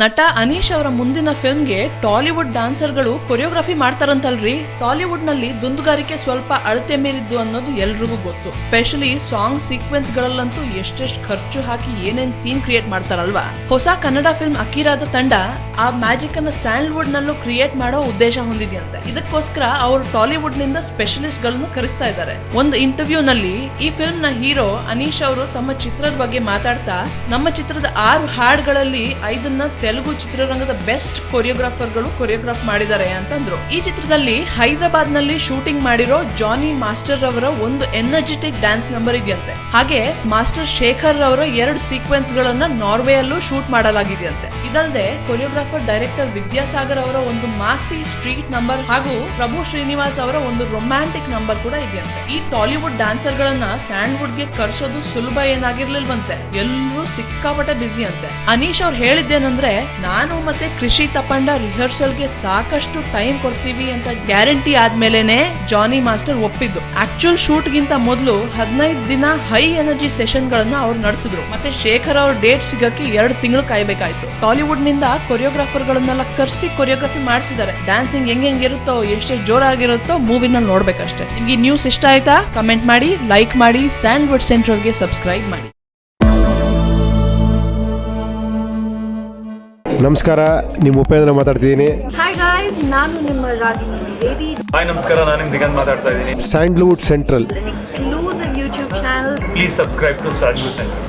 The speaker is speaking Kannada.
ನಟ ಅನೀಶ್ ಅವರ ಮುಂದಿನ ಫಿಲ್ಮ್ಗೆ ಟಾಲಿವುಡ್ ಡಾನ್ಸರ್ಗಳು ಕೊರಿಯೋಗ್ರಫಿ ಮಾಡ್ತಾರಂತಲ್ರಿ? ಟಾಲಿವುಡ್ನಲ್ಲಿ ದುಂದುಗಾರಿಕೆ ಸ್ವಲ್ಪ ಅಳತೆ ಮೀರಿದ್ದು ಅನ್ನೋದು ಎಲ್ರಿಗೂ ಗೊತ್ತು. ಸ್ಪೆಷಲಿ ಸಾಂಗ್ ಸೀಕ್ವೆನ್ಸ್ ಗಳಲ್ಲಂತೂ ಎಷ್ಟೆಷ್ಟು ಖರ್ಚು ಹಾಕಿ ಏನೇನ್ ಸೀನ್ ಕ್ರಿಯೇಟ್ ಮಾಡ್ತಾರಲ್ವಾ? ಹೊಸ ಕನ್ನಡ ಫಿಲ್ಮ್ ಅಕೀರಾದ ತಂಡ ಆ ಮ್ಯಾಜಿಕ್ ಅನ್ನ ಸ್ಯಾಂಡ್ವುಡ್ ನಲ್ಲೂ ಕ್ರಿಯೇಟ್ ಮಾಡೋ ಉದ್ದೇಶ ಹೊಂದಿದೆಯಂತೆ. ಇದಕ್ಕೋಸ್ಕರ ಅವರು ಟಾಲಿವುಡ್ನಿಂದ ಸ್ಪೆಷಲಿಸ್ಟ್ಗಳನ್ನು ಕರೆಸ್ತಾ ಇದ್ದಾರೆ ಒಂದು ಇಂಟರ್ವ್ಯೂ ನಲ್ಲಿ ಈ ಫಿಲ್ಮ್ನ ಹೀರೋ ಅನೀಶ್ ಅವರು ತಮ್ಮ ಚಿತ್ರದ ಬಗ್ಗೆ ಮಾತಾಡ್ತಾ, ನಮ್ಮ ಚಿತ್ರದ ಆರು ಹಾಡ್ಗಳಲ್ಲಿ ಐದನ್ನ ತೆಲುಗು ಚಿತ್ರರಂಗದ ಬೆಸ್ಟ್ ಕೊರಿಯೋಗ್ರಾಫರ್ಗಳು ಕೊರಿಯೋಗ್ರಾಫ್ ಮಾಡಿದ್ದಾರೆ ಅಂತಂದ್ರು. ಈ ಚಿತ್ರದಲ್ಲಿ ಹೈದರಾಬಾದ್ನಲ್ಲಿ ಶೂಟಿಂಗ್ ಮಾಡಿರೋ ಜಾನಿ ಮಾಸ್ಟರ್ ಅವರ ಒಂದು ಎನರ್ಜೆಟಿಕ್ ಡ್ಯಾನ್ಸ್ ನಂಬರ್ ಇದೆಯಂತೆ. ಹಾಗೆ ಮಾಸ್ಟರ್ ಶೇಖರ್ ಅವರ ಎರಡು ಸೀಕ್ವೆನ್ಸ್ ಗಳನ್ನ ನಾರ್ವೆ ಅಲ್ಲೂ ಶೂಟ್ ಮಾಡಲಾಗಿದೆಯಂತೆ. ಇದಲ್ಲದೆ ಕೊರಿಯೋಗ್ರಾಫರ್ ಡೈರೆಕ್ಟರ್ ವಿದ್ಯಾಸಾಗರ್ ಅವರ ಒಂದು ಮಾಸಿ ಸ್ಟ್ರೀಟ್ ನಂಬರ್ ಹಾಗೂ ಪ್ರಭು ಶ್ರೀನಿವಾಸ್ ಅವರ ಒಂದು ರೊಮ್ಯಾಂಟಿಕ್ ನಂಬರ್ ಕೂಡ ಇದೆಯಂತೆ. ಈ ಟಾಲಿವುಡ್ ಡ್ಯಾನ್ಸರ್ ಗಳನ್ನ ಸ್ಯಾಂಡ್ವುಡ್ಗೆ ಕರ್ಸೋದು ಸುಲಭ ಏನಾಗಿರ್ಲಿಲ್ವಂತೆ. ಎಲ್ಲರೂ ಸಿಕ್ಕಾಪಟ್ಟೆ ಬಿಸಿ ಅಂತೆ ಅನೀಶ್ ಅವ್ರು ಹೇಳಿದ್ದೇನಂದ್ರೆ ನಾನು ಮತ್ತೆ ಕೃಷಿ ತಪಂಡ ರಿಹರ್ಸಲ್ಗೆ ಸಾಕಷ್ಟು ಟೈಮ್ ಕೊಡ್ತೀವಿ ಅಂತ ಗ್ಯಾರಂಟಿ ಆದ್ಮೇಲೆನೆ ಜಾನಿ ಮಾಸ್ಟರ್ ಒಪ್ಪಿದ್ದು. ಆಕ್ಚುಯಲ್ ಶೂಟ್ ಗಿಂತ ಮೊದಲು ಹದಿನೈದು ದಿನ ಹೈ ಎನರ್ಜಿ ಸೆಷನ್ ಗಳನ್ನ ಅವ್ರು ನಡೆಸಿದ್ರು. ಮತ್ತೆ ಶೇಖರ್ ಅವ್ರ ಡೇಟ್ ಸಿಗಕ್ಕೆ ಎರಡು ತಿಂಗಳು ಕಾಯ್ಬೇಕಾಯ್ತು. ಟಾಲಿವುಡ್ನಿಂದ ಕೊರಿಯೋಗ್ರಾಫರ್ ಗಳನ್ನೆಲ್ಲ ಕರ್ಸಿ ಕೊರಿಯೋಗ್ರಫಿ ಮಾಡಿಸಿದ್ದಾರೆ. ಡ್ಯಾನ್ಸಿಂಗ್ ಹೆಂಗ್ ಹೆಂಗಿರುತ್ತೋ ಎಷ್ಟೇ ಜೋರಾಗಿರುತ್ತೋ ಮೂವಿನ ನೋಡ್ಬೇಕಷ್ಟೇ. ನಿಮ್ಗೆ ನ್ಯೂಸ್ ಇಷ್ಟ ಆಯ್ತಾ? ಕಮೆಂಟ್ ಮಾಡಿ ಲೈಕ್ ಮಾಡಿ ಸ್ಯಾಂಡ್ವುಡ್ ಸೆಂಟ್ರಲ್ಗೆ ಸಬ್ಸ್ಕ್ರೈಬ್ ಮಾಡಿ. ನಮಸ್ಕಾರ ನಿಮ್ಮ ಉಪೇಂದ್ರ ಮಾತಾಡ್ತಿದ್ದೀನಿ. ಹಾಯ್ ಗಾಯ್ಸ್ ನಾನು ನಿಮ್ಮ ರಾಗಿಣಿ ದ್ವಿವೇದಿ ಹಾಯ್ ನಮಸ್ಕಾರ ನಾನು ನಿಮ್ ದಿಗಂತ್ ಮಾತಾಡ್ತಾ ಇದ್ದೀನಿ. Sandalwood central. Exclusive YouTube channel please subscribe to Saju centre